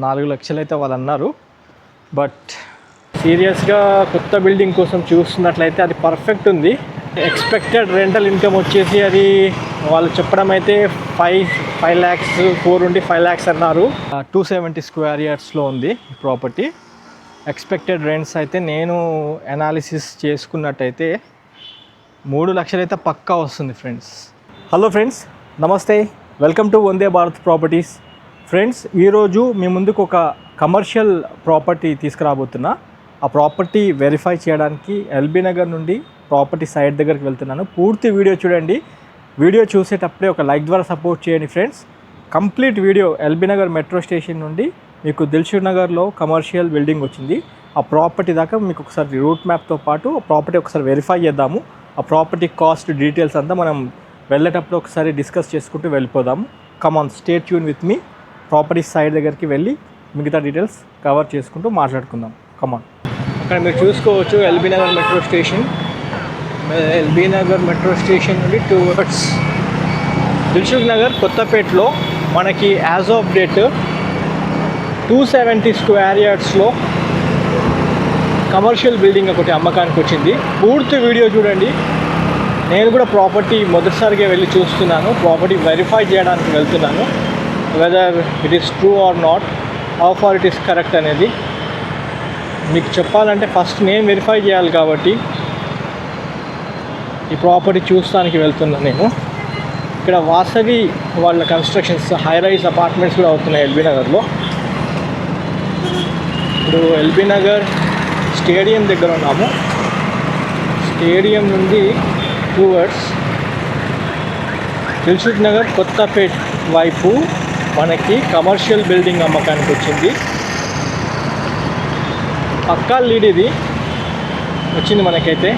నాలుగు లక్షలు అయితే వాళ్ళు అన్నారు. బట్ సీరియస్గా కొత్త బిల్డింగ్ కోసం చూస్తున్నట్లయితే అది పర్ఫెక్ట్ ఉంది. ఎక్స్పెక్టెడ్ రెంటల్ ఇన్కమ్ వచ్చేసి అది వాళ్ళు చెప్పడం అయితే ఫైవ్ ఫైవ్ ల్యాక్స్ ఫోర్ ఉండి ఫైవ్ ల్యాక్స్ అన్నారు. టూ సెవెంటీ స్క్వేర్ ఇయర్స్లో ఉంది ప్రాపర్టీ ఎక్స్పెక్టెడ్ రెంట్స్ అయితే నేను అనాలిసిస్ చేసుకున్నట్టయితే మూడు లక్షలు అయితే పక్కా వస్తుంది ఫ్రెండ్స్ హలో ఫ్రెండ్స్ నమస్తే. Welcome to Vande Bharat properties friends ఈరోజు మీ ముందుకు ఒక కమర్షియల్ ప్రాపర్టీ తీసుకురాబోతున్నా. ఆ ప్రాపర్టీ వెరిఫై చేయడానికి ఎల్బీ నగర్ నుండి ప్రాపర్టీ సైట్ దగ్గరికి వెళ్తున్నాను. పూర్తి వీడియో చూడండి. వీడియో చూసేటప్పుడే ఒక లైక్ ద్వారా సపోర్ట్ చేయండి friends. Complete video LB Nagar metro station నుండి మీకు దిల్షుక్ నగర్లో కమర్షియల్ బిల్డింగ్ వచ్చింది. ఆ ప్రాపర్టీ దాకా మీకు ఒకసారి రూట్ మ్యాప్తో పాటు ఆ ప్రాపర్టీ ఒకసారి వెరిఫై చేద్దాము. ఆ ప్రాపర్టీ కాస్ట్ డీటెయిల్స్ అంతా మనం వెళ్ళేటప్పుడు ఒకసారి డిస్కస్ చేసుకుంటూ వెళ్ళిపోదాము. Come on stay tuned with me property side దగ్గరికి వెళ్ళి మిగతా డీటెయిల్స్ కవర్ చేసుకుంటూ మాట్లాడుకుందాం. కమాన్ అక్కడ మీరు చూసుకోవచ్చు LB Nagar metro station LB Nagar metro station నుండి టూ వర్డ్స్ దిల్సుఖ్ నగర్ కొత్తపేటలో మనకి as of date two seventy square యార్డ్స్లో commercial building ఒకటి అమ్మకానికి వచ్చింది. పూర్తి వీడియో చూడండి. నేను కూడా ప్రాపర్టీ మొదటిసారిగా వెళ్ళి చూస్తున్నాను. ప్రాపర్టీ వెరిఫై చేయడానికి వెళ్తున్నాను. Whether it is true or not how far it is correct అనేది మీకు చెప్పాలంటే ఫస్ట్ నేను వెరిఫై చేయాలి కాబట్టి ఈ ప్రాపర్టీ చూస్తానికి వెళ్తున్నాను నేను. ఇక్కడ వాసవి వాళ్ళ కన్స్ట్రక్షన్స్ హై రైజ్ అపార్ట్మెంట్స్ కూడా అవుతున్నాయి ఎల్బీ నగర్లో. ఇప్పుడు ఎల్బీ నగర్ స్టేడియం దగ్గర ఉన్నాము. స్టేడియం నుండి టూవర్డ్స్ దిల్సుఖ్ నగర్ కొత్తపేట్ వైపు మనకి కమర్షియల్ బిల్డింగ్ అమ్మకానికి వచ్చింది. పక్కా లీడ్ ఇది. వచ్చింది మనకైతే.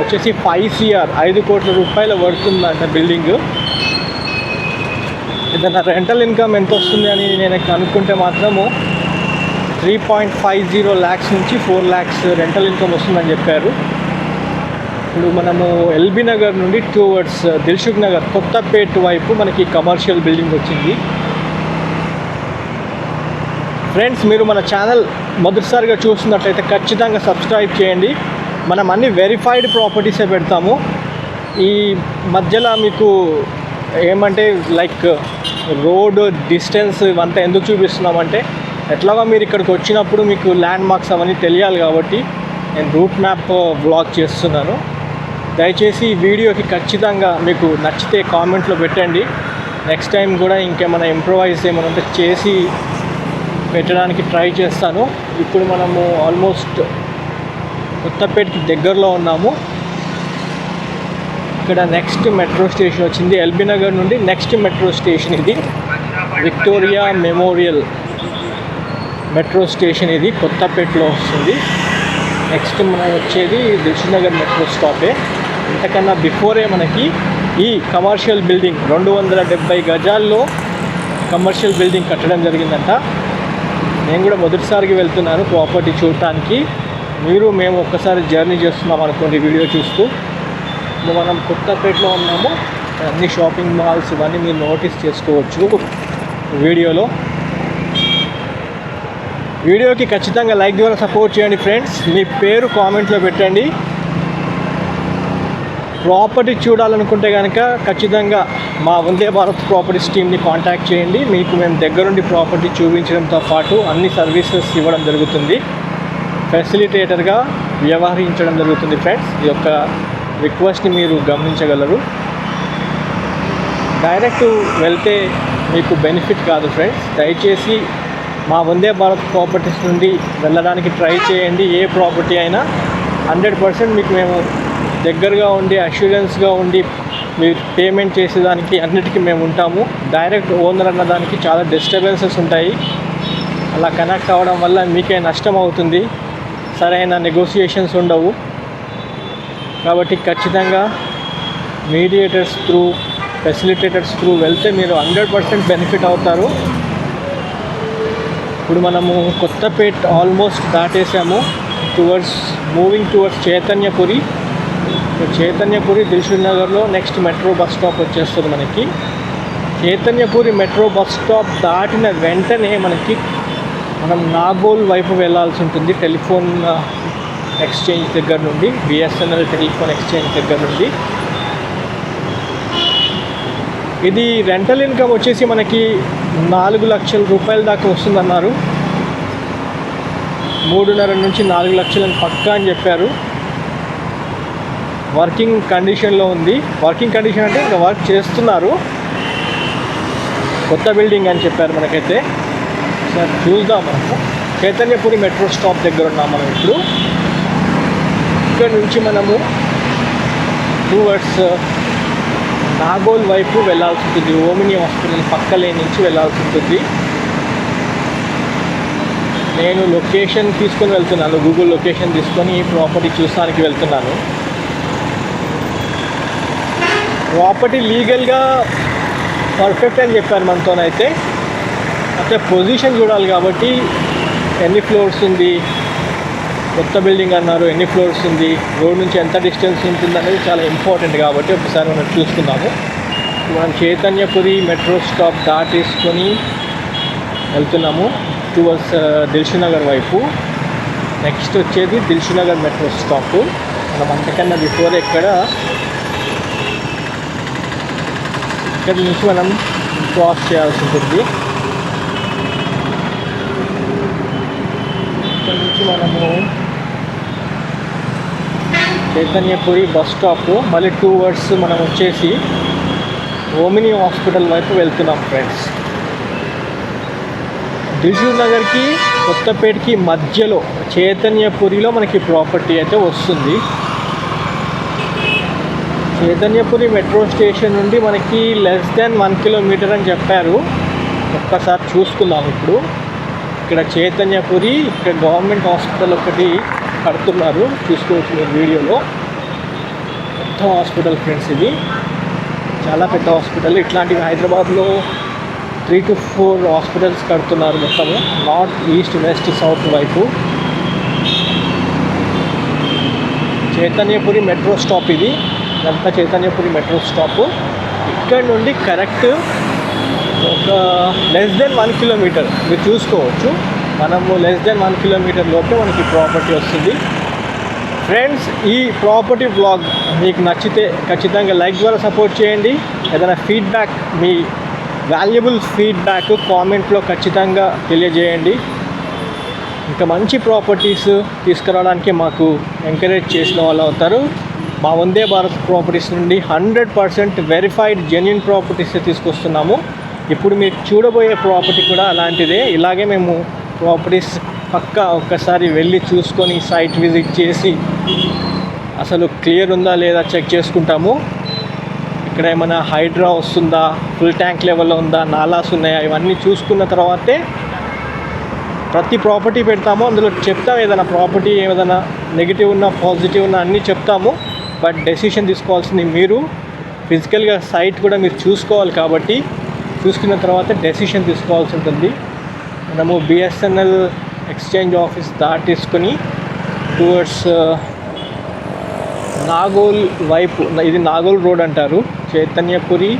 వచ్చేసి ఫైవ్ సిఆర్ ఐదు కోట్ల రూపాయలు పడుతుందంట బిల్డింగ్ ఏదైనా రెంటల్ ఇన్కమ్ ఎంత వస్తుంది అని నేను అనుకుంటే మాత్రము three point five zero lakhs నుంచి ఫోర్ ల్యాక్స్ రెంటల్ ఇన్కమ్ వస్తుందని చెప్పారు. ఇప్పుడు మనము ఎల్బీ నగర్ నుండి టువర్డ్స్ uh, దిల్సుఖ్ నగర్ కొత్తపేట వైపు మనకి కమర్షియల్ బిల్డింగ్ వచ్చింది. ఫ్రెండ్స్ మీరు మన ఛానల్ మొదటిసారిగా చూస్తున్నట్లయితే ఖచ్చితంగా సబ్స్క్రైబ్ చేయండి. మనం అన్ని వెరిఫైడ్ ప్రాపర్టీసే పెడతాము. ఈ మధ్యలో మీకు ఏమంటే లైక్ రోడ్ డిస్టెన్స్ ఇవంతా ఎందుకు చూపిస్తున్నామంటే ఎట్లాగో మీరు ఇక్కడికి వచ్చినప్పుడు మీకు ల్యాండ్ మార్క్స్ అవన్నీ తెలియాలి కాబట్టి నేను రూట్ మ్యాప్ బ్లాక్ చేస్తున్నాను. దయచేసి ఈ వీడియోకి ఖచ్చితంగా మీకు నచ్చితే కామెంట్లో పెట్టండి. నెక్స్ట్ టైం కూడా ఇంకేమైనా ఇంప్రొవైజ్ ఏమైనా ఉంటే చేసి పెట్టడానికి ట్రై చేస్తాను. ఇప్పుడు మనము ఆల్మోస్ట్ కొత్తపేటకి దగ్గరలో ఉన్నాము. ఇక్కడ నెక్స్ట్ మెట్రో స్టేషన్ వచ్చింది. ఎల్బీ నగర్ నుండి నెక్స్ట్ మెట్రో స్టేషన్ ఇది. విక్టోరియా మెమోరియల్ మెట్రో స్టేషన్ ఇది. కొత్తపేటలో వస్తుంది. నెక్స్ట్ మనం వచ్చేది దిల్సుఖ్ నగర్ మెట్రో స్టాపే అంతకన్నా బిఫోరే మనకి ఈ కమర్షియల్ బిల్డింగ్ రెండు వందల డెబ్బై గజాల్లో కమర్షియల్ బిల్డింగ్ కట్టడం జరిగిందంట. నేను కూడా మొదటిసారికి వెళ్తున్నాను ప్రాపర్టీ చూడటానికి. మీరు మేము ఒక్కసారి జర్నీ చేస్తున్నాం అనుకోండి వీడియో చూస్తూ. ఇప్పుడు మనం కొత్తపేటలో ఉన్నాము. అన్ని షాపింగ్ మాల్స్ ఇవన్నీ మీరు నోటీస్ చేసుకోవచ్చు వీడియోలో. వీడియోకి ఖచ్చితంగా లైక్ ద్వారా సపోర్ట్ చేయండి ఫ్రెండ్స్. మీ పేరు కామెంట్లో పెట్టండి. ప్రాపర్టీ చూడాలనుకుంటే కనుక ఖచ్చితంగా మా వందే భారత్ ప్రాపర్టీస్ టీమ్ని కాంటాక్ట్ చేయండి. మీకు మేము దగ్గరుండి ప్రాపర్టీ చూపించడంతో పాటు అన్ని సర్వీసెస్ ఇవ్వడం జరుగుతుంది. ఫెసిలిటేటర్గా వ్యవహరించడం జరుగుతుంది ఫ్రెండ్స్. ఈ యొక్క రిక్వెస్ట్ని మీరు గమనించగలరు. డైరెక్ట్ వెళ్తే మీకు బెనిఫిట్ కాదు ఫ్రెండ్స్. దయచేసి మా వందే భారత్ ప్రాపర్టీస్ నుండి వెళ్ళడానికి ట్రై చేయండి. ఏ ప్రాపర్టీ అయినా హండ్రెడ్ పర్సెంట్ మీకు మేము దగ్గరగా ఉండి అష్యూరెన్స్గా ఉండి మీరు పేమెంట్ చేసేదానికి అన్నిటికీ మేము ఉంటాము. డైరెక్ట్ ఓనర్ అన్న దానికి చాలా డిస్టర్బెన్సెస్ ఉంటాయి. అలా కనెక్ట్ అవ్వడం వల్ల మీకే నష్టం అవుతుంది. సరైన నెగోసియేషన్స్ ఉండవు. కాబట్టి ఖచ్చితంగా మీడియేటర్స్ త్రూ ఫెసిలిటేటర్స్ త్రూ వెళ్తే మీరు హండ్రెడ్ పర్సెంట్ బెనిఫిట్ అవుతారు. ఇప్పుడు మనము Kothapeta almost దాటేసాము. Towards moving towards Chaitanyapuri Chaitanyapuri Dilsukh నగర్లో నెక్స్ట్ మెట్రో బస్ స్టాప్ వచ్చేస్తుంది మనకి. చైతన్యపురి మెట్రో బస్ స్టాప్ దాటిన వెంటనే మనకి మనం నాగోల్ వైపు వెళ్ళాల్సి ఉంటుంది. టెలిఫోన్ ఎక్స్చేంజ్ దగ్గర నుండి బిఎస్ఎన్ఎల్ టెలిఫోన్ ఎక్స్చేంజ్ దగ్గర నుండి. ఇది రెంటల్ ఇన్కమ్ వచ్చేసి మనకి నాలుగు లక్షల రూపాయల దాకా వస్తుందన్నారు. మూడున్నర నుంచి నాలుగు లక్షలని పక్కా అని చెప్పారు. వర్కింగ్ కండిషన్లో ఉంది. వర్కింగ్ కండిషన్ అంటే ఇంకా వర్క్ చేస్తున్నారు. కొత్త బిల్డింగ్ అని చెప్పారు మనకైతే. సార్ చూద్దాం మనము చైతన్యపురి మెట్రో స్టాప్ దగ్గర ఉన్నాం మనం ఇప్పుడు. ఇక్కడ నుంచి మనము టూవర్డ్స్ నాగోల్ వైపు వెళ్ళాల్సి ఉంటుంది. ఓమిని హాస్పిటల్ పక్కలే నుంచి వెళ్ళాల్సి ఉంటుంది. నేను లొకేషన్ తీసుకొని వెళ్తున్నాను. గూగుల్ లొకేషన్ తీసుకొని ఈ ప్రాపర్టీ చూసానికి వెళ్తున్నాను. ప్రాపర్టీ లీగల్గా పర్ఫెక్ట్ అని చెప్పారు మనతోనైతే. అయితే పొజిషన్ చూడాలి కాబట్టి ఎన్ని ఫ్లోర్స్ ఉంది కొత్త బిల్డింగ్ అన్నారు ఎన్ని ఫ్లోర్స్ ఉంది రోడ్ నుంచి ఎంత డిస్టెన్స్ ఉంటుంది అనేది చాలా ఇంపార్టెంట్ కాబట్టి ఒకసారి మనం చూసుకుందాము. మనం చైతన్యపురి మెట్రో స్టాప్ దాటేసుకొని వెళ్తున్నాము టువర్డ్స్ దిల్షునగర్ వైపు. నెక్స్ట్ వచ్చేది దిల్షునగర్ మెట్రో స్టాప్. మనం అంతకన్నా బిఫోర్ ఇక్కడ ఇక్కడి నుంచి మనం క్రాస్ చేయాల్సి ఉంటుంది. ఇక్కడ నుంచి మనము చైతన్యపురి బస్ స్టాప్ మళ్ళీ టూ వర్డ్స్ మనం వచ్చేసి ఓమిని హాస్పిటల్ వైపు వెళ్తున్నాం ఫ్రెండ్స్ దిల్షూర్ నగర్కి కొత్తపేటకి మధ్యలో చైతన్యపురిలో మనకి ప్రాపర్టీ అయితే వస్తుంది. చైతన్యపురి మెట్రో స్టేషన్ నుండి మనకి లెస్ దెన్ వన్ కిలోమీటర్ అని చెప్పారు. ఒక్కసారి చూసుకుందాం ఇప్పుడు. ఇక్కడ చైతన్యపురి ఇక్కడ గవర్నమెంట్ హాస్పిటల్ ఒకటి కడుతున్నారు. చూసుకోవచ్చు మీరు వీడియోలో. పెద్ద హాస్పిటల్ ఫ్రెండ్స్ ఇది. చాలా పెద్ద హాస్పిటల్. ఇట్లాంటివి హైదరాబాద్లో త్రీ టు ఫోర్ హాస్పిటల్స్ కడుతున్నారు మొత్తము. నార్త్ ఈస్ట్ వెస్ట్ సౌత్ వైపు. చైతన్యపురి మెట్రో స్టాప్ ఇది. ఇదంతా చైతన్యపురి మెట్రో స్టాప్. ఇక్కడ నుండి కరెక్ట్ ఒక లెస్ దెన్ వన్ కిలోమీటర్ మీరు చూసుకోవచ్చు. మనము లెస్ దెన్ వన్ కిలోమీటర్ లోపే మనకి ప్రాపర్టీ వస్తుంది. ఫ్రెండ్స్ ఈ ప్రాపర్టీ బ్లాగ్ మీకు నచ్చితే ఖచ్చితంగా లైక్ ద్వారా సపోర్ట్ చేయండి. ఏదైనా ఫీడ్బ్యాక్ మీ వాల్యుబుల్ ఫీడ్బ్యాక్ కామెంట్లో ఖచ్చితంగా తెలియజేయండి. ఇంకా మంచి ప్రాపర్టీస్ తీసుకురావడానికి మాకు ఎంకరేజ్ చేసిన వాళ్ళు అవుతారు. మా వందే భారత్ ప్రాపర్టీస్ నుండి hundred percent verified genuine properties తీసుకొస్తున్నాము. ఇప్పుడు మీరు చూడబోయే ప్రాపర్టీ కూడా అలాంటిదే. ఇలాగే మేము ప్రాపర్టీస్ పక్కా ఒక్కసారి వెళ్ళి చూసుకొని సైట్ విజిట్ చేసి అసలు క్లియర్ ఉందా లేదా చెక్ చేసుకుంటాము. ఇక్కడ ఏమైనా హైడ్రా వస్తుందా ఫుల్ ట్యాంక్ లెవెల్లో ఉందా నాలాస్ ఉన్నాయా ఇవన్నీ చూసుకున్న తర్వాతే ప్రతి ప్రాపర్టీ పెడతాము. అందులో చెప్తాం ఏదైనా ప్రాపర్టీ ఏదైనా నెగిటివ్ ఉన్నా పాజిటివ్ ఉన్నా అన్నీ చెప్తాము. బట్ డెసిషన్ తీసుకోవాల్సింది మీరు. ఫిజికల్గా సైట్ కూడా మీరు చూసుకోవాలి కాబట్టి చూసుకున్న తర్వాత డెసిషన్ తీసుకోవాల్సి ఉంటుంది. మనము బిఎస్ఎన్ఎల్ ఎక్స్చేంజ్ ఆఫీస్ దాటేసుకొని టువర్డ్స్ uh, నాగోల్ వైపు ఇది నాగోల్ రోడ్ అంటారు. చైతన్యపురి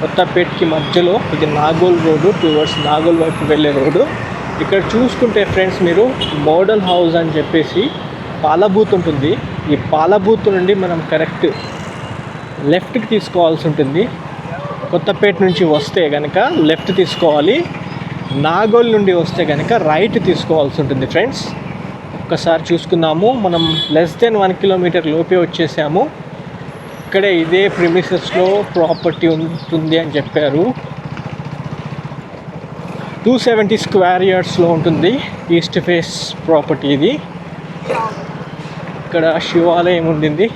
కొత్తపేటకి మధ్యలో ఇది నాగోల్ రోడ్డు టువర్డ్స్ నాగోల్ వైపు వెళ్ళే రోడ్డు ఇక్కడ చూసుకుంటే ఫ్రెండ్స్ మీరు మోడల్ హౌస్ అని చెప్పేసి పాలబూత్ ఉంటుంది. ఈ పాలబూత్ నుండి మనం కరెక్ట్ లెఫ్ట్కి తీసుకోవాల్సి ఉంటుంది. కొత్తపేట నుంచి వస్తే కనుక లెఫ్ట్ తీసుకోవాలి. నాగోల్ నుండి వస్తే కనుక రైట్ తీసుకోవాల్సి ఉంటుంది ఫ్రెండ్స్. ఒక్కసారి చూసుకుందాము. మనం లెస్ దెన్ వన్ కిలోమీటర్ లోపే వచ్చేసాము. ఇక్కడే ఇదే ప్రిమిసెస్లో ప్రాపర్టీ ఉంటుంది అని చెప్పారు. టూ సెవెంటీ స్క్వేర్ ఇయర్స్లో ఉంటుంది. ఈస్ట్ ఫేస్ ప్రాపర్టీ ఇది. ఇక్కడ శివాలయం ఉండింది.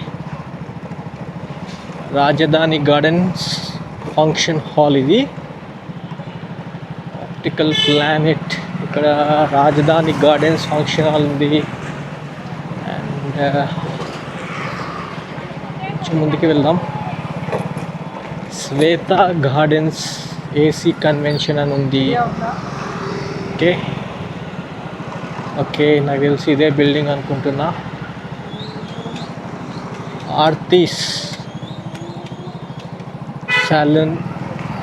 రాజధాని గార్డెన్స్ ఫంక్షన్ హాల్ ఇది. Optical Planet. ఇక్కడ రాజధాని గార్డెన్స్ ఫంక్షన్ హాల్ ఉంది. అండ్ కొంచెం ముందుకు వెళ్దాం. శ్వేత గార్డెన్స్ ఏసీ కన్వెన్షన్ అని ఉంది. ఓకే. ఓకే నాకు తెలిసి ఇదే బిల్డింగ్ అనుకుంటున్నా. ఆర్తీస్ సాలన్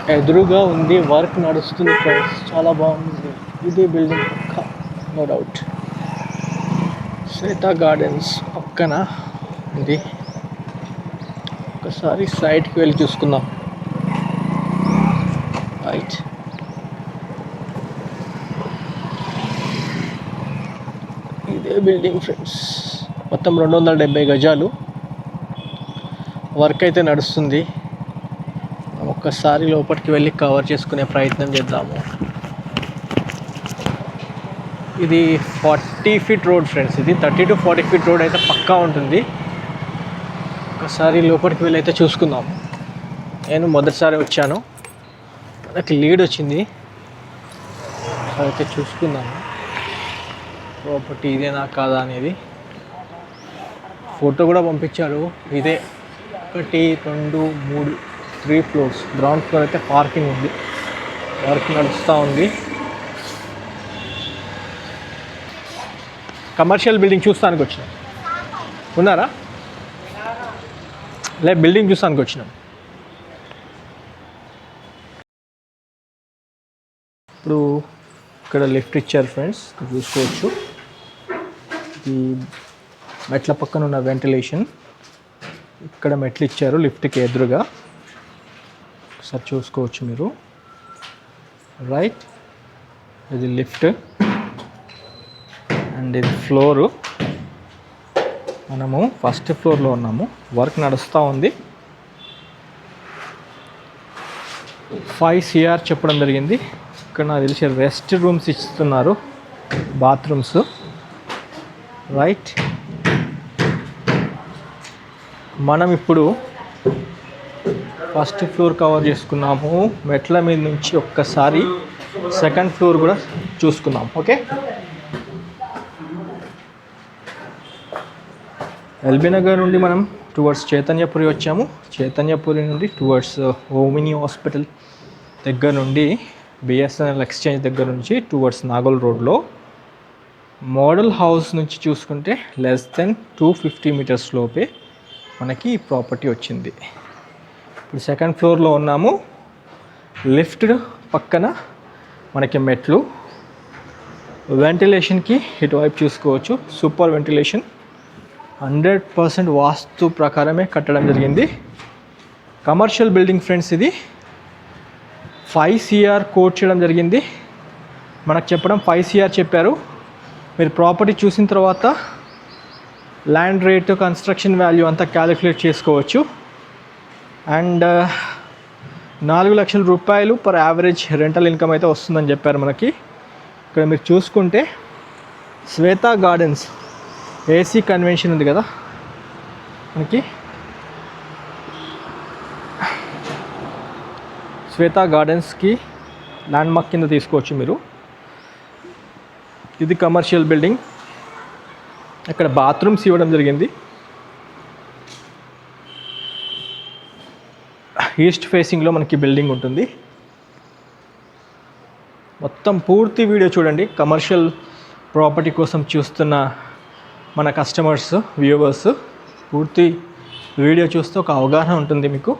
ఎదురుగా ఉంది. వర్క్ నడుస్తుంది ఫ్రెండ్స్. చాలా బాగుంది. ఇది బిల్డింగ్ పక్క. No doubt. శ్వేత గార్డెన్స్ పక్కన ఉంది. ఒకసారి సైట్కి వెళ్ళి చూసుకుందాం. రైట్ ఇదే బిల్డింగ్ ఫ్రెండ్స్. మొత్తం రెండు వందల డెబ్బై గజాలు. వర్క్ అయితే నడుస్తుంది. ఒక్కసారి లోపలికి వెళ్ళి కవర్ చేసుకునే ప్రయత్నం చేద్దాము. ఇది ఫార్టీ ఫీట్ రోడ్ ఫ్రెండ్స్. ఇది thirty to forty feet road అయితే పక్కా ఉంటుంది. ఒకసారి లోపలికి వెళ్ళి అయితే చూసుకుందాం. నేను మొదటిసారి వచ్చాను. నాకు లీడ్ వచ్చింది. అయితే చూసుకుందాము. ప్రాపర్టీ ఇదేనా కాదా అనేది. ఫోటో కూడా పంపించారు. ఇదే ఒకటి రెండు మూడు త్రీ ఫ్లోర్స్ గ్రౌండ్ ఫ్లోర్ అయితే పార్కింగ్ ఉంది. పార్కింగ్ నడుస్తూ ఉంది. కమర్షియల్ బిల్డింగ్ చూస్తానికి వచ్చినాం. ఉన్నారా? లే బిల్డింగ్ చూస్తానికి వచ్చినాం. ఇప్పుడు ఇక్కడ లిఫ్ట్ ఇచ్చారు ఫ్రెండ్స్ చూసుకోవచ్చు. ఈ మెట్ల పక్కన ఉన్న వెంటిలేషన్ ఇక్కడ మెట్లు ఇచ్చారు లిఫ్ట్కి ఎదురుగా. ఒకసారి చూసుకోవచ్చు మీరు. రైట్. ఇది లిఫ్ట్. అండ్ ఇది ఫ్లోరు. మనము ఫస్ట్ ఫ్లోర్లో ఉన్నాము. వర్క్ నడుస్తూ ఉంది. ఫైవ్ సిఆర్ చెప్పడం జరిగింది. ఇక్కడ నాకు తెలిసి రెస్ట్ రూమ్స్ ఇస్తున్నారు. బాత్రూమ్స్. రైట్. మనం ఇప్పుడు ఫస్ట్ ఫ్లోర్ కవర్ చేసుకున్నాము. మెట్ల మీద నుంచి ఒక్కసారి సెకండ్ ఫ్లోర్ కూడా చూసుకుందాం. ఓకే? ఎల్బీ నగర్ నుండి మనం టువర్డ్స్ చైతన్యపురి వచ్చాము. చైతన్యపురి నుండి టువర్డ్స్ హోమినీ uh, హాస్పిటల్ దగ్గర నుండి బిఎస్ఎన్ఎల్ ఎక్స్చేంజ్ దగ్గర నుంచి టువర్డ్స్ నాగోల్ రోడ్లో. మోడల్ హౌస్ నుంచి చూసుకుంటే less than two fifty metres లోపే మనకి ఈ ప్రాపర్టీ వచ్చింది. ఇప్పుడు సెకండ్ ఫ్లోర్లో ఉన్నాము. లిఫ్ట్ పక్కన మనకి మెట్లు. వెంటిలేషన్కి ఇటువైపు చూసుకోవచ్చు. Super ventilation hundred percent vastu ప్రకారమే కట్టడం జరిగింది. కమర్షియల్ బిల్డింగ్ ఫ్రెండ్స్ ఇది ఫైవ్ సిఆర్ కోట్ చేయడం జరిగింది. మనకు చెప్పడం ఫైవ్ సిఆర్ చెప్పారు. మీరు ప్రాపర్టీ చూసిన తర్వాత ల్యాండ్ రేటు కన్స్ట్రక్షన్ వాల్యూ అంతా క్యాలిక్యులేట్ చేసుకోవచ్చు. అండ్ uh, నాలుగు లక్షల రూపాయలు పర్ యావరేజ్ రెంటల్ ఇన్కమ్ అయితే వస్తుందని చెప్పారు మనకి. ఇక్కడ మీరు చూసుకుంటే శ్వేత గార్డెన్స్ ఏసీ కన్వెన్షన్ ఉంది కదా మనకి. శ్వేత గార్డెన్స్కి ల్యాండ్ మార్క్ కింద తీసుకోవచ్చు మీరు. ఇది కమర్షియల్ బిల్డింగ్ ఇక్కడ బాత్రూమ్స్ ఇవ్వడం జరిగింది. ఈస్ట్ ఫేసింగ్లో మనకి బిల్డింగ్ ఉంటుంది. మొత్తం పూర్తి వీడియో చూడండి. కమర్షియల్ ప్రాపర్టీ కోసం చూస్తున్న మన కస్టమర్స్ వ్యూవర్స్ పూర్తి వీడియో చూస్తే ఒక అవగాహన ఉంటుంది మీకు.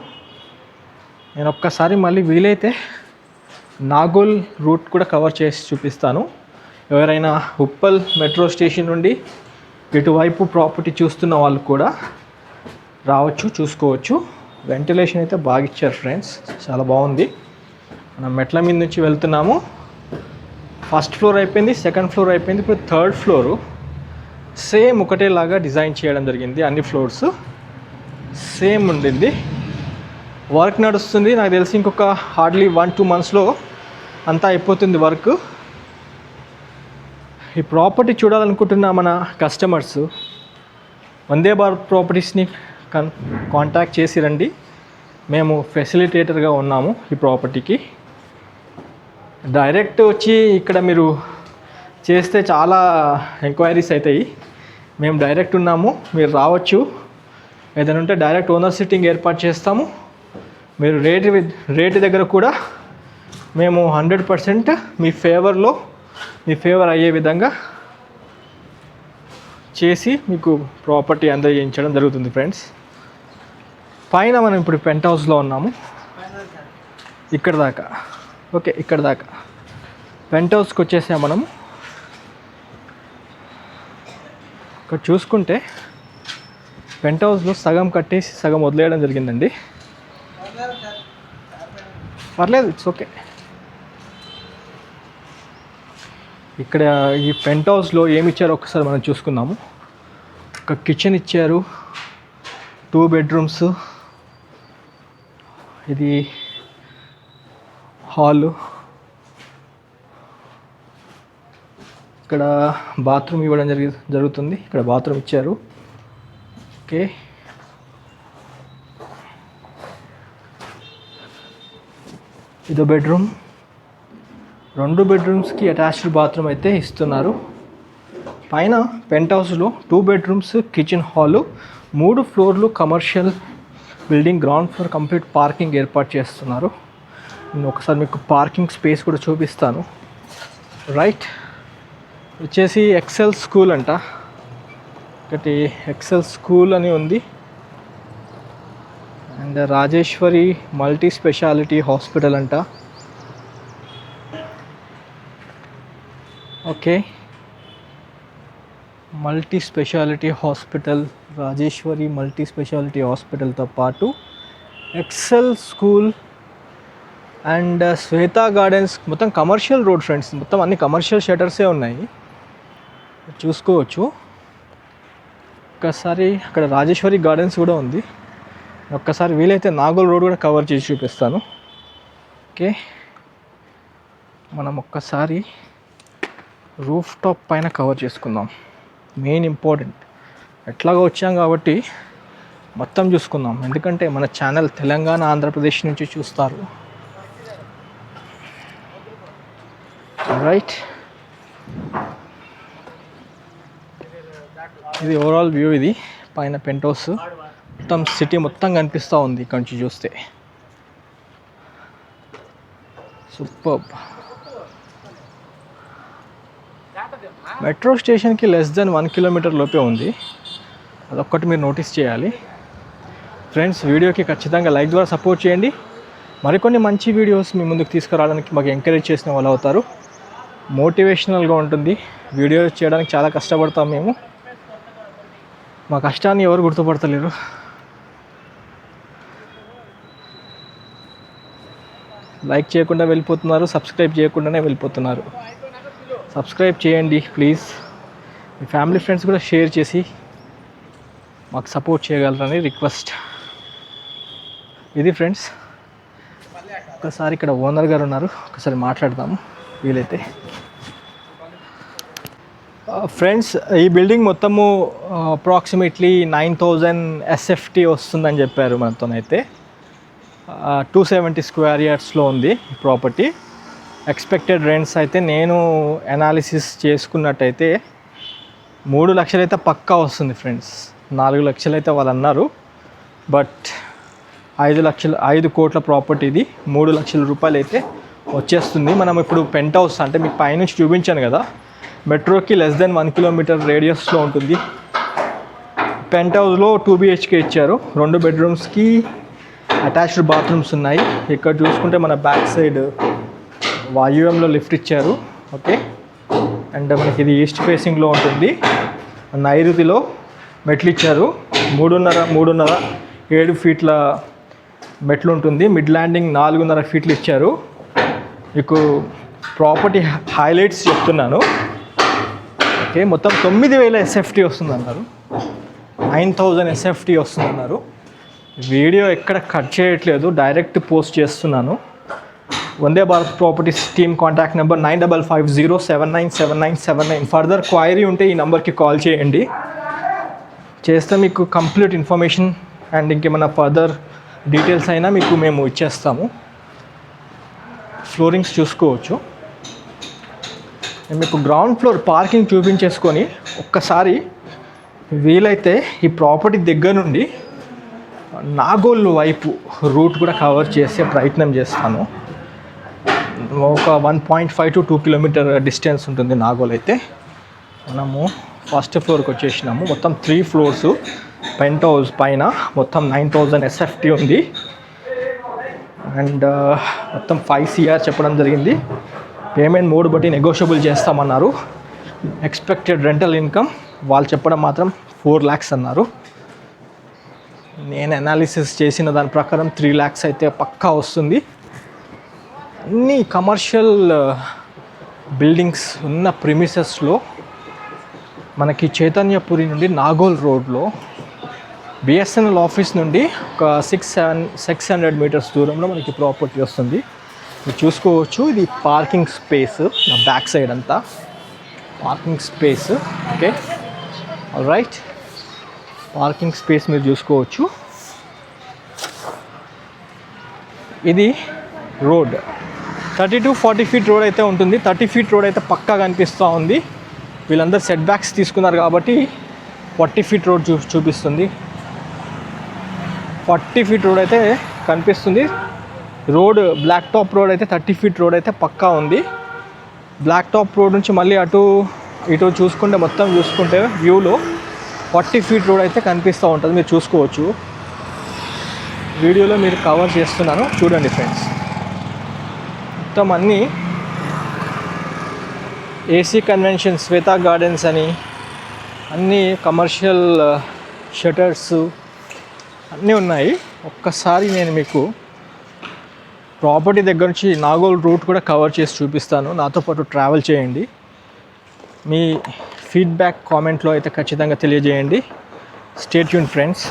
నేను ఒక్కసారి మళ్ళీ వీలైతే నాగోల్ రూట్ కూడా కవర్ చేసి చూపిస్తాను. ఎవరైనా ఉప్పల్ మెట్రో స్టేషన్ నుండి ఇటువైపు ప్రాపర్టీ చూస్తున్న వాళ్ళు కూడా రావచ్చు చూసుకోవచ్చు. వెంటిలేషన్ అయితే బాగా ఇచ్చారు ఫ్రెండ్స్ చాలా బాగుంది. మనం మెట్ల మీద నుంచి వెళ్తున్నాము. ఫస్ట్ ఫ్లోర్ అయిపోయింది సెకండ్ ఫ్లోర్ అయిపోయింది ఇప్పుడు థర్డ్ ఫ్లోరు సేమ్ ఒకటేలాగా డిజైన్ చేయడం జరిగింది అన్ని ఫ్లోర్స్ సేమ్ ఉండింది. వర్క్ నడుస్తుంది. నాకు తెలిసి ఇంకొక హార్డ్లీ వన్ టూ మంత్స్లో అంతా అయిపోతుంది వర్క్ ఈ ప్రాపర్టీ చూడాలనుకుంటున్న మన కస్టమర్స్ వందే భారత్ ప్రాపర్టీస్ని కన్ కాంటాక్ట్ చేసి రండి. మేము ఫెసిలిటేటర్గా ఉన్నాము ఈ ప్రాపర్టీకి డైరెక్ట్ వచ్చి ఇక్కడ మీరు చేస్తే చాలా ఎంక్వైరీస్ అవుతాయి మేము డైరెక్ట్ ఉన్నాము మీరు రావచ్చు. ఏదైనా ఉంటే డైరెక్ట్ ఓనర్ సిట్టింగ్ ఏర్పాటు చేస్తాము. మీరు రేటు వి- రేటు దగ్గర కూడా మేము హండ్రెడ్ పర్సెంట్ మీ ఫేవర్లో మీ ఫేవర్ అయ్యే విధంగా చేసి మీకు ప్రాపర్టీ అందజేయించడం జరుగుతుంది ఫ్రెండ్స్ పైన మనం ఇప్పుడు పెంట్ హౌస్లో ఉన్నాము. ఇక్కడ దాకా. ఓకే ఇక్కడ దాకా. పెంట్ హౌస్కి వచ్చేసాం మనం ఇక్కడ చూసుకుంటే పెంట్ హౌస్లో సగం కట్టేసి సగం వదిలేయడం జరిగిందండి. పర్లేదు ఇట్స్ ఓకే ఇక్కడ ఈ పెంట్ హౌస్లో ఏమి ఇచ్చారో ఒకసారి మనం చూసుకుందాము. ఒక కిచెన్ ఇచ్చారు టూ బెడ్రూమ్స్ ఇది హాలు ఇక్కడ బాత్రూమ్ ఇవ్వడం జరిగి జరుగుతుంది. ఇక్కడ బాత్రూమ్ ఇచ్చారు. ఓకే ఇదో బెడ్రూమ్ రెండు బెడ్రూమ్స్కి అటాచ్డ్ బాత్రూమ్ అయితే ఇస్తున్నారు. పైన పెంట్ హౌస్లో టూ బెడ్రూమ్స్ కిచెన్ హాలు మూడు ఫ్లోర్లు commercial building ground floor complete parking ఏర్పాటు చేస్తున్నారు. నేను ఒకసారి మీకు పార్కింగ్ స్పేస్ కూడా చూపిస్తాను. రైట్ వచ్చేసి ఎక్సెల్ స్కూల్ అంట. ఒకటి ఎక్సెల్ స్కూల్ అని ఉంది. And Rajeshwari multi speciality hospital అంట. Okay. Multi speciality hospital Rajeshwari multi speciality హాస్పిటల్తో పాటు Excel school and Shweta Gardens. మొత్తం కమర్షియల్ రోడ్ ఫ్రెండ్స్. మొత్తం అన్ని కమర్షియల్ షటర్సే ఉన్నాయి. చూసుకోవచ్చు. ఒక్కసారి అక్కడ రాజేశ్వరి గార్డెన్స్ కూడా ఉంది. ఒక్కసారి వీలైతే నాగోల్ రోడ్ కూడా కవర్ చేసి చూపిస్తాను. ఓకే. మనం ఒక్కసారి రూఫ్ టాప్ పైన కవర్ చేసుకుందాం. Main important. ఎట్లాగో వచ్చాం కాబట్టి మొత్తం చూసుకుందాం. ఎందుకంటే మన ఛానల్ తెలంగాణ ఆంధ్రప్రదేశ్ నుంచి చూస్తారు. రైట్ ఇది ఓవరాల్ వ్యూ ఇది. పైన పెంట్ హౌస్ మొత్తం సిటీ మొత్తం కనిపిస్తూ ఉంది ఇక్కడ నుంచి చూస్తే. సూపర్ మెట్రో స్టేషన్కి లెస్ దెన్ వన్ కిలోమీటర్ లోపే ఉంది. అదొక్కటి మీరు నోటీస్ చేయాలి. ఫ్రెండ్స్ వీడియోకి ఖచ్చితంగా లైక్ ద్వారా సపోర్ట్ చేయండి. మరికొన్ని మంచి వీడియోస్ మీ ముందుకు తీసుకురావడానికి మాకు ఎంకరేజ్ చేసిన వాళ్ళు అవుతారు. మోటివేషనల్గా ఉంటుంది. వీడియో చేయడానికి చాలా కష్టపడతాం మేము. మా కష్టాన్ని ఎవరు గుర్తుపడతలేరు. లైక్ చేయకుండా వెళ్ళిపోతున్నారు సబ్స్క్రైబ్ చేయకుండానే వెళ్ళిపోతున్నారు. సబ్స్క్రైబ్ చేయండి ప్లీజ్ మీ ఫ్యామిలీ ఫ్రెండ్స్ కూడా షేర్ చేసి మాకు సపోర్ట్ చేయగలరని రిక్వెస్ట్ ఇది ఫ్రెండ్స్ ఒకసారి ఇక్కడ ఓనర్ గారు ఉన్నారు. ఒకసారి మాట్లాడదాము వీలైతే. ఫ్రెండ్స్ ఈ బిల్డింగ్ మొత్తము అప్రాక్సిమేట్లీ నైన్ థౌజండ్ ఎస్ఎఫ్టీ వస్తుందని చెప్పారు మనతోనైతే. టూ సెవెంటీ స్క్వేర్ యార్డ్స్లో ఉంది ప్రాపర్టీ ఎక్స్పెక్టెడ్ రెంట్స్ అయితే నేను అనాలిసిస్ చేసుకున్నట్టయితే మూడు లక్షలు అయితే పక్కా వస్తుంది ఫ్రెండ్స్ నాలుగు లక్షలు అయితే వాళ్ళు అన్నారు. బట్ ఐదు లక్షలు ఐదు కోట్ల ప్రాపర్టీ ఇది మూడు లక్షల రూపాయలు అయితే వచ్చేస్తుంది. మనం ఇప్పుడు పెంట్ హౌస్ అంటే మీకు పైనుంచి చూపించాను కదా. మెట్రోకి లెస్ దెన్ వన్ కిలోమీటర్ రేడియస్లో ఉంటుంది. పెంట్ హౌస్లో టూ బిహెచ్కే ఇచ్చారు. రెండు బెడ్రూమ్స్కి అటాచ్డ్ బాత్రూమ్స్ ఉన్నాయి. ఇక్కడ చూసుకుంటే మన బ్యాక్ సైడ్ వాయువ్యంలో లిఫ్ట్ ఇచ్చారు. ఓకే. అండ్ మనకి ఇది ఈస్ట్ ఫేసింగ్లో ఉంటుంది. నైరుతిలో మెట్లు ఇచ్చారు. మూడున్నర మూడున్నర ఏడు ఫీట్ల మెట్లు ఉంటుంది. మిడ్ ల్యాండింగ్ నాలుగున్నర ఫీట్లు ఇచ్చారు. మీకు ప్రాపర్టీ హైలైట్స్ చెప్తున్నాను. ఓకే. మొత్తం తొమ్మిది వేల ఎస్ఎఫ్టీ వస్తుంది అన్నారు నైన్ థౌజండ్ ఎస్ఎఫ్టీ వస్తుంది అన్నారు వీడియో ఎక్కడ కట్ చేయట్లేదు. డైరెక్ట్ పోస్ట్ చేస్తున్నాను. Vande Bharat properties team contact number nine double five zero seven nine seven nine seven nine further query ఉంటే ఈ నెంబర్కి కాల్ చేయండి. చేస్తే మీకు కంప్లీట్ ఇన్ఫర్మేషన్ అండ్ ఇంకేమైనా ఫర్దర్ డీటెయిల్స్ అయినా మీకు మేము ఇచ్చేస్తాము. ఫ్లోరింగ్స్ చూసుకోవచ్చు. నేను మీకు గ్రౌండ్ ఫ్లోర్ పార్కింగ్ చూపించేసుకొని ఒక్కసారి వీలైతే ఈ ప్రాపర్టీ దగ్గర నుండి నాగోల్ వైపు రూట్ కూడా కవర్ చేసే ప్రయత్నం చేస్తాను. ఒక one point five to two kilometre distance ఉంటుంది నాగోల్ అయితే. మనము ఫస్ట్ ఫ్లోర్కి వచ్చేసినాము. మొత్తం త్రీ ఫ్లోర్స్ పెంట్ హౌస్ పైన మొత్తం నైన్ థౌజండ్ ఎస్ఎఫ్టీ ఉంది. అండ్ uh, మొత్తం ఫైవ్ సిఆర్ చెప్పడం జరిగింది. పేమెంట్ మూడు బట్టి నెగోషియబుల్ చేస్తామన్నారు. ఎక్స్పెక్టెడ్ రెంటల్ ఇన్కమ్ వాళ్ళు చెప్పడం మాత్రం ఫోర్ ల్యాక్స్ అన్నారు. నేను అనాలిసిస్ చేసిన దాని ప్రకారం త్రీ ల్యాక్స్ అయితే పక్కా వస్తుంది. అన్ని కమర్షియల్ బిల్డింగ్స్ uh, ఉన్న ప్రిమిసెస్లో మనకి చైతన్యపురి నుండి నాగోల్ రోడ్లో బిఎస్ఎన్ఎల్ ఆఫీస్ నుండి ఒక six seven six hundred metres దూరంలో మనకి ప్రాపర్టీ వస్తుంది. మీరు చూసుకోవచ్చు. ఇది పార్కింగ్ స్పేస్ నా బ్యాక్ సైడ్ అంతా. Parking space okay all right parking space మీరు చూసుకోవచ్చు. ఇది road. Thirty to forty feet road అయితే ఉంటుంది. థర్టీ ఫీట్ రోడ్ అయితే పక్కా కనిపిస్తూ ఉంది. వీళ్ళందరూ సెట్ బ్యాక్స్ తీసుకున్నారు కాబట్టి ఫార్టీ ఫీట్ రోడ్ చూ చూపిస్తుంది. ఫార్టీ ఫీట్ రోడ్ అయితే కనిపిస్తుంది. రోడ్ బ్లాక్ టాప్ రోడ్ అయితే థర్టీ ఫీట్ రోడ్ అయితే పక్కా ఉంది. బ్లాక్ టాప్ రోడ్ నుంచి మళ్ళీ అటు ఇటు చూసుకుంటే మొత్తం చూసుకుంటే వ్యూలో ఫార్టీ ఫీట్ రోడ్ అయితే కనిపిస్తూ ఉంటుంది. మీరు చూసుకోవచ్చు. వీడియోలో మీరు కవర్ చేస్తున్నాను. చూడండి ఫ్రెండ్స్ మొత్తం అన్నీ ఏసీ కన్వెన్షన్ శ్వేతా గార్డెన్స్ అని అన్నీ కమర్షియల్ షటర్స్ అన్నీ ఉన్నాయి. ఒక్కసారి నేను మీకు ప్రాపర్టీ దగ్గర నుంచి నాగోల్ రూట్ కూడా కవర్ చేసి చూపిస్తాను. నాతో పాటు ట్రావెల్ చేయండి. మీ ఫీడ్బ్యాక్ కామెంట్లో అయితే ఖచ్చితంగా తెలియజేయండి. స్టేట్ యూన్ ఫ్రెండ్స్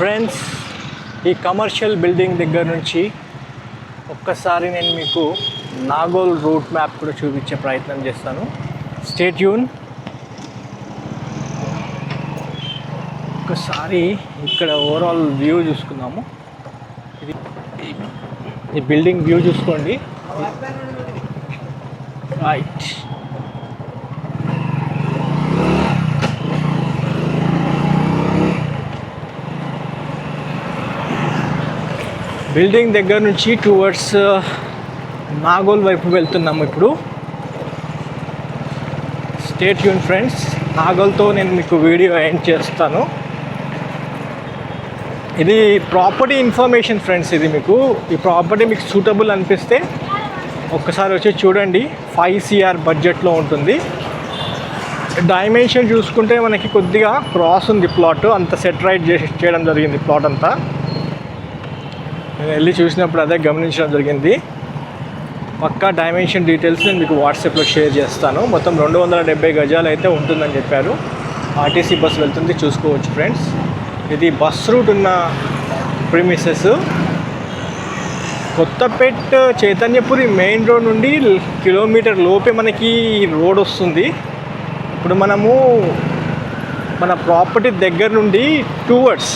ఫ్రెండ్స్ ఈ కమర్షియల్ బిల్డింగ్ దగ్గర నుంచి ఒక్కసారి నేను మీకు నాగోల్ రూట్ మ్యాప్ కూడా చూపించే ప్రయత్నం చేస్తాను. స్టేట్ యూన్ ఒక్కసారి ఇక్కడ ఓవరాల్ వ్యూ చూసుకుందాము. ఇది ఈ బిల్డింగ్ వ్యూ చూసుకోండి. రైట్ బిల్డింగ్ దగ్గర నుంచి టువర్డ్స్ నాగోల్ వైపు వెళ్తున్నాము ఇప్పుడు. స్టేట్ యూన్ ఫ్రెండ్స్ నాగోల్తో నేను మీకు వీడియో ఎండ్ చేస్తాను. ఇది ప్రాపర్టీ ఇన్ఫర్మేషన్ ఫ్రెండ్స్ ఇది మీకు. ఈ ప్రాపర్టీ మీకు సూటబుల్ అనిపిస్తే ఒక్కసారి వచ్చి చూడండి. ఫైవ్ సిఆర్ బడ్జెట్లో ఉంటుంది. డైమెన్షన్ చూసుకుంటే మనకి కొద్దిగా క్రాస్ ఉంది ప్లాట్ అంత సెట్ రైట్ చేసి చేయడం జరిగింది ప్లాట్ అంతా. నేను వెళ్ళి చూసినప్పుడు అదే గమనించడం జరిగింది. పక్కా డైమెన్షన్ డీటెయిల్స్ నేను మీకు వాట్సాప్లో షేర్ చేస్తాను. మొత్తం రెండు వందల డెబ్బై గజాలు అయితే ఉంటుందని చెప్పారు. ఆర్టీసీ బస్సు వెళ్తుంది చూసుకోవచ్చు ఫ్రెండ్స్ ఇది బస్ రూట్ ఉన్న premises Kothapet Chaitanyapuri main road నుండి కిలోమీటర్ లోపే మనకి రోడ్ వస్తుంది. ఇప్పుడు మనము మన ప్రాపర్టీ దగ్గర నుండి టూవర్డ్స్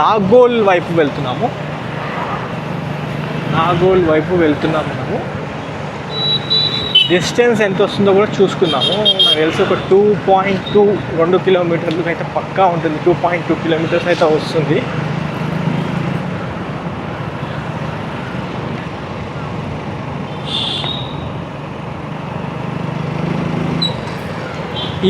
నాగోల్ వైపు వెళ్తున్నాము. నాగోల్ వైపు వెళ్తున్నాము మనము డిస్టెన్స్ ఎంత వస్తుందో కూడా చూసుకున్నాము నాకు తెలిసి ఒక టూ పాయింట్ టూ రెండు కిలోమీటర్లకు అయితే పక్కా ఉంటుంది. టూ పాయింట్ టూ కిలోమీటర్స్ అయితే వస్తుంది.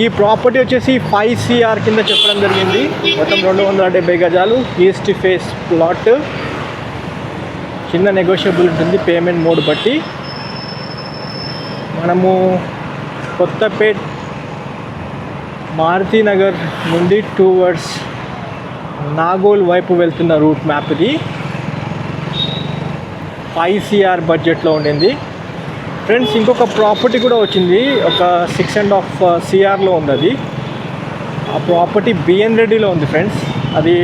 ఈ ప్రాపర్టీ వచ్చేసి ఫైవ్ సిఆర్ కింద చెప్పడం జరిగింది. మొత్తం రెండు వందల డెబ్బై గజాలు ఈస్ట్ ఫేస్ ప్లాట్. చిన్న నెగోషియబుల్ ఉంటుంది పేమెంట్ మోడ్ బట్టి. మనము కొత్తపేట్ మారుతీనగర్ నుండి టూ వర్డ్స్ నాగోల్ వైపు వెళ్తున్న రూట్ మ్యాప్ ఇది ఫైవ్ సిఆర్ బడ్జెట్లో ఉండింది. ఫ్రెండ్స్ ఇంకొక ప్రాపర్టీ కూడా వచ్చింది. ఒక సిక్స్ అండ్ హాఫ్ సిఆర్లో ఉంది అది. ఆ ప్రాపర్టీ బిఎన్ రెడ్డిలో ఉంది ఫ్రెండ్స్. అది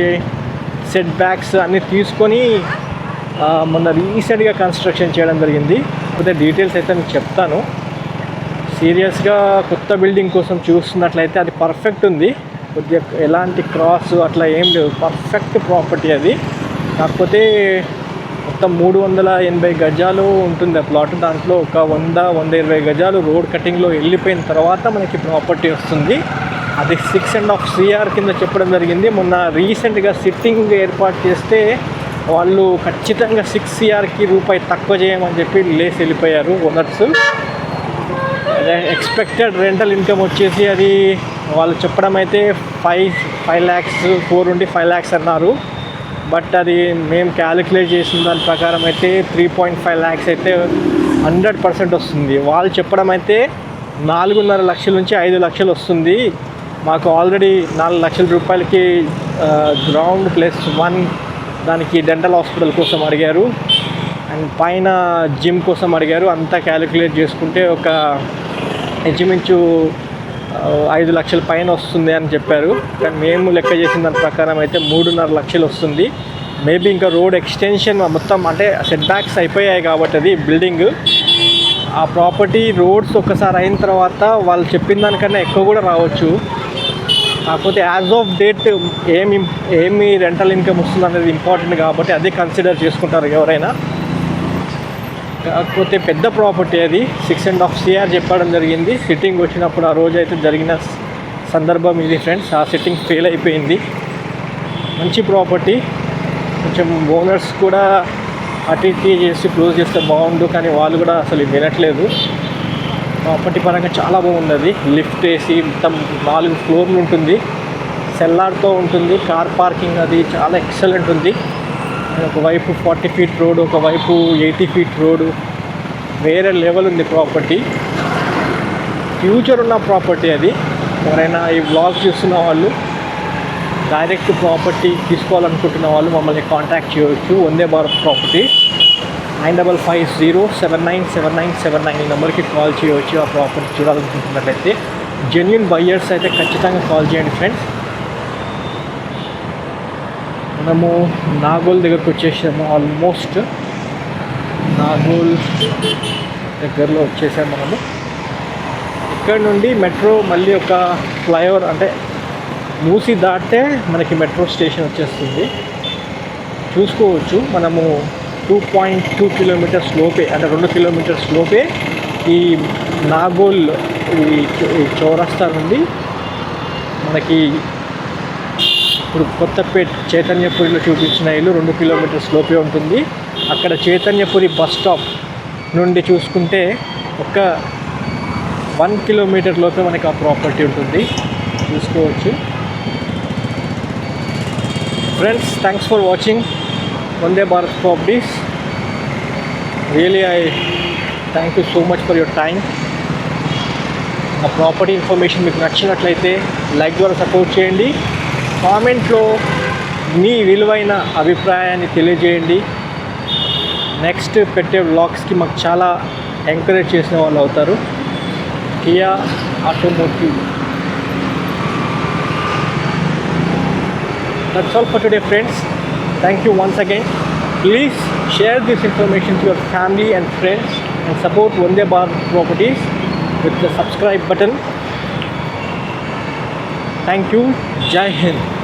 సెట్ బ్యాక్స్ అన్నీ తీసుకొని మొన్న రీసెంట్గా కన్స్ట్రక్షన్ చేయడం జరిగింది. అయితే డీటెయిల్స్ అయితే మీకు చెప్తాను. సీరియస్గా కొత్త బిల్డింగ్ కోసం చూస్తున్నట్లయితే అది పర్ఫెక్ట్ ఉంది. కొద్దిగా ఎలాంటి క్రాస్ అట్లా ఏం లేవు పర్ఫెక్ట్ ప్రాపర్టీ అది. కాకపోతే మొత్తం మూడు వందల ఎనభై గజాలు ఉంటుంది ఆ ప్లాట్ దాంట్లో? ఒక వంద వంద ఇరవై గజాలు రోడ్ కటింగ్లో వెళ్ళిపోయిన తర్వాత మనకి ప్రాపర్టీ వస్తుంది. అది సిక్స్ అండ్ హాఫ్ సిఆర్ కింద చెప్పడం జరిగింది. మొన్న రీసెంట్గా సిట్టింగ్ ఏర్పాటు చేస్తే వాళ్ళు ఖచ్చితంగా సిక్స్ సిఆర్కి రూపాయి తక్కువ చేయమని చెప్పి లేసి వెళ్ళిపోయారు ఓనర్స్ అదే ఎక్స్పెక్టెడ్ రెంటల్ ఇన్కమ్ వచ్చేసి అది వాళ్ళు చెప్పడం అయితే ఫైవ్ ఫైవ్ ల్యాక్స్ ఫోర్ నుండి ఫైవ్ ల్యాక్స్ అన్నారు. బట్ అది మేము క్యాలిక్యులేట్ చేసిన దాని ప్రకారం అయితే త్రీ పాయింట్ ఫైవ్ ల్యాక్స్ అయితే హండ్రెడ్ పర్సెంట్ వస్తుంది. వాళ్ళు చెప్పడం అయితే నాలుగున్నర లక్షల నుంచి ఐదు లక్షలు వస్తుంది. మాకు ఆల్రెడీ నాలుగు లక్షల రూపాయలకి గ్రౌండ్ ప్లస్ వన్ దానికి డెంటల్ హాస్పిటల్ కోసం అడిగారు. అండ్ పైన జిమ్ కోసం అడిగారు. అంతా క్యాలిక్యులేట్ చేసుకుంటే ఒక ఇంచుమించు ఐదు లక్షల పైన వస్తుంది అని చెప్పారు. కానీ మేము లెక్క చేసిన దాని ప్రకారం అయితే మూడున్నర లక్షలు వస్తుంది. మేబీ ఇంకా రోడ్ ఎక్స్టెన్షన్ మొత్తం అంటే సెట్ బ్యాక్స్ అయిపోయాయి కాబట్టి అది బిల్డింగ్ ఆ ప్రాపర్టీ రోడ్స్ ఒక్కసారి అయిన తర్వాత వాళ్ళు చెప్పిన దానికన్నా ఎక్కువ కూడా రావచ్చు. కాకపోతే యాజ్ ఆఫ్ డేట్ ఏమి ఏమి రెంటల్ ఇన్కమ్ వస్తుంది అనేది ఇంపార్టెంట్ కాబట్టి అదే కన్సిడర్ చేసుకుంటారు ఎవరైనా. కాకపోతే పెద్ద ప్రాపర్టీ అది. సిక్స్ అండ్ హాఫ్ సిఆర్ చెప్పడం జరిగింది. సిట్టింగ్ వచ్చినప్పుడు ఆ రోజు అయితే జరిగిన సందర్భం ఇది ఫ్రెండ్స్. ఆ సిట్టింగ్ ఫెయిల్ అయిపోయింది. మంచి ప్రాపర్టీ. కొంచెం ఓనర్స్ కూడా అటు ఇటు చేసి క్లోజ్ చేస్తే బాగుండు కానీ వాళ్ళు కూడా అసలు వినట్లేదు. ప్రాపర్టీ పరంగా చాలా బాగుంది. అది లిఫ్ట్ వేసి మొత్తం నాలుగు ఫ్లోర్లు ఉంటుంది. సెల్లార్తో ఉంటుంది. కార్ పార్కింగ్ అది చాలా ఎక్సలెంట్ ఉంది. ఒకవైపు ఫార్టీ ఫీట్ రోడ్ ఒకవైపు ఎయిటీ ఫీట్ రోడ్. వేరే లెవెల్ ఉంది ప్రాపర్టీ. ఫ్యూచర్ ఉన్న ప్రాపర్టీ అది. ఎవరైనా ఈ బ్లాగ్ చూస్తున్న వాళ్ళు డైరెక్ట్ ప్రాపర్టీ తీసుకోవాలనుకుంటున్న వాళ్ళు మమ్మల్ని కాంటాక్ట్ చేయవచ్చు Vande Bharat property nine double five zero seven nine seven nine seven nine ఈ నెంబర్కి కాల్ చేయవచ్చు ఆ ప్రాపర్టీ చూడాలనుకుంటున్నట్లయితే. జెన్యున్ బయ్యర్స్ అయితే ఖచ్చితంగా కాల్ చేయండి ఫ్రెండ్స్ మనము నాగోల్ దగ్గరకు వచ్చేసాము ఆల్మోస్ట్ నాగోల్ దగ్గరలో వచ్చేసాము మనము. ఇక్కడ నుండి మెట్రో మళ్ళీ ఒక ఫ్లైఓవర్ అంటే మూసి దాటితే మనకి మెట్రో స్టేషన్ వచ్చేస్తుంది. చూసుకోవచ్చు మనము టూ పాయింట్ టూ కిలోమీటర్స్ లోపే అంటే రెండు కిలోమీటర్స్ లోపే ఈ నాగోల్ ఈ ఈ చౌరస్తా నుండి మనకి ఇప్పుడు కొత్తపేట్ చైతన్యపురిలో చూపించిన ఇల్లు రెండు కిలోమీటర్స్ లోపే ఉంటుంది. అక్కడ చైతన్యపురి బస్ స్టాప్ నుండి చూసుకుంటే ఒక వన్ కిలోమీటర్ లోపే మనకి ఆ ప్రాపర్టీ ఉంటుంది. చూసుకోవచ్చు. Friends thanks for watching Vande Bharat properties really I thank you so much for your time ఆ ప్రాపర్టీ ఇన్ఫర్మేషన్ మీకు నచ్చినట్లయితే లైక్ ద్వారా సపోర్ట్ చేయండి. కామెంట్లో మీ విలువైన అభిప్రాయాన్ని తెలియజేయండి. నెక్స్ట్ పెట్టే వ్లాగ్స్కి మాకు చాలా ఎంకరేజ్ చేసిన వాళ్ళు అవుతారు. Kia automotive. That's all for today friends thank you once again please share this information to your family and friends and support Vande Bharat properties with the subscribe button thank you Joy Hind